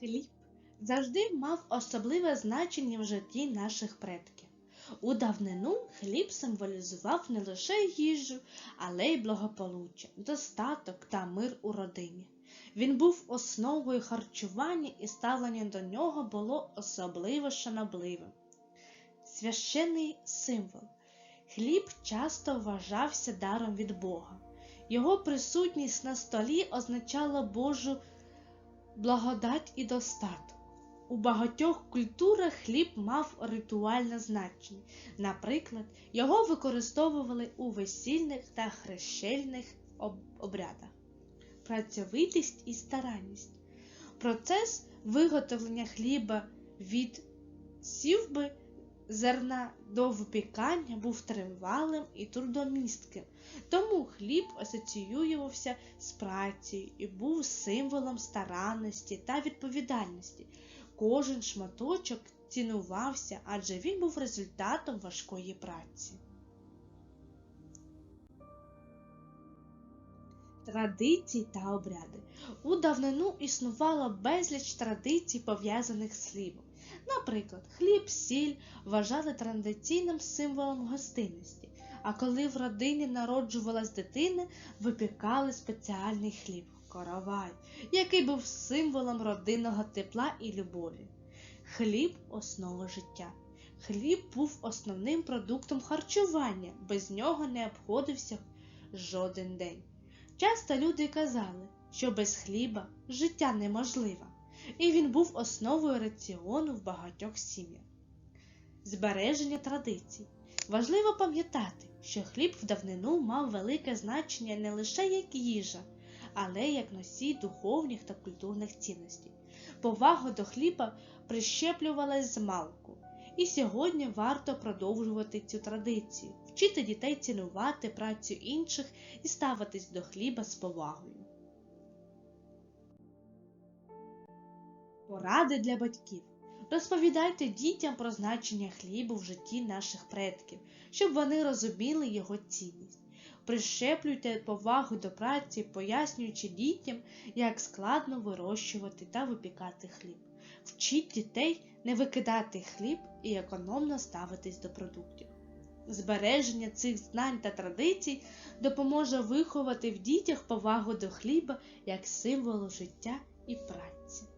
Хліб завжди мав особливе значення в житті наших предків. У давнину хліб символізував не лише їжу, але й благополуччя, достаток та мир у родині. Він був основою харчування і ставлення до нього було особливо шанобливим. Священний символ. Хліб часто вважався даром від Бога. Його присутність на столі означала Божу благодать і достаток. У багатьох культурах хліб мав ритуальне значення. Наприклад, його використовували у весільних та хрещельних обрядах. Працьовитість і старанність. Процес виготовлення хліба від сівби зерна до випікання був тривалим і трудомістким, хліб асоціювався з працею і був символом старанності та відповідальності. Кожен шматочок цінувався, адже він був результатом важкої праці. Традиції та обряди. У давнину існувало безліч традицій, пов'язаних з хлібом. Наприклад, хліб, сіль вважали традиційним символом гостинності, а коли в родині народжувалась дитина, випікали спеціальний хліб коровай, який був символом родинного тепла і любові. Хліб основа життя. Хліб був основним продуктом харчування, без нього не обходився жоден день. Часто люди казали, що без хліба життя неможливе, і він був основою раціону в багатьох сім'ях. Збереження традицій. Важливо пам'ятати, що хліб в давнину мав велике значення не лише як їжа, але як носій духовних та культурних цінностей. Повага до хліба прищеплювалась з малку, і сьогодні варто продовжувати цю традицію, вчити дітей цінувати працю інших і ставитись до хліба з повагою. Поради для батьків. Розповідайте дітям про значення хлібу в житті наших предків, щоб вони розуміли його цінність. Прищеплюйте повагу до праці, пояснюючи дітям, як складно вирощувати та випікати хліб. Вчіть дітей не викидати хліб і економно ставитись до продуктів. Збереження цих знань та традицій допоможе виховати в дітях повагу до хліба як символу життя і праці.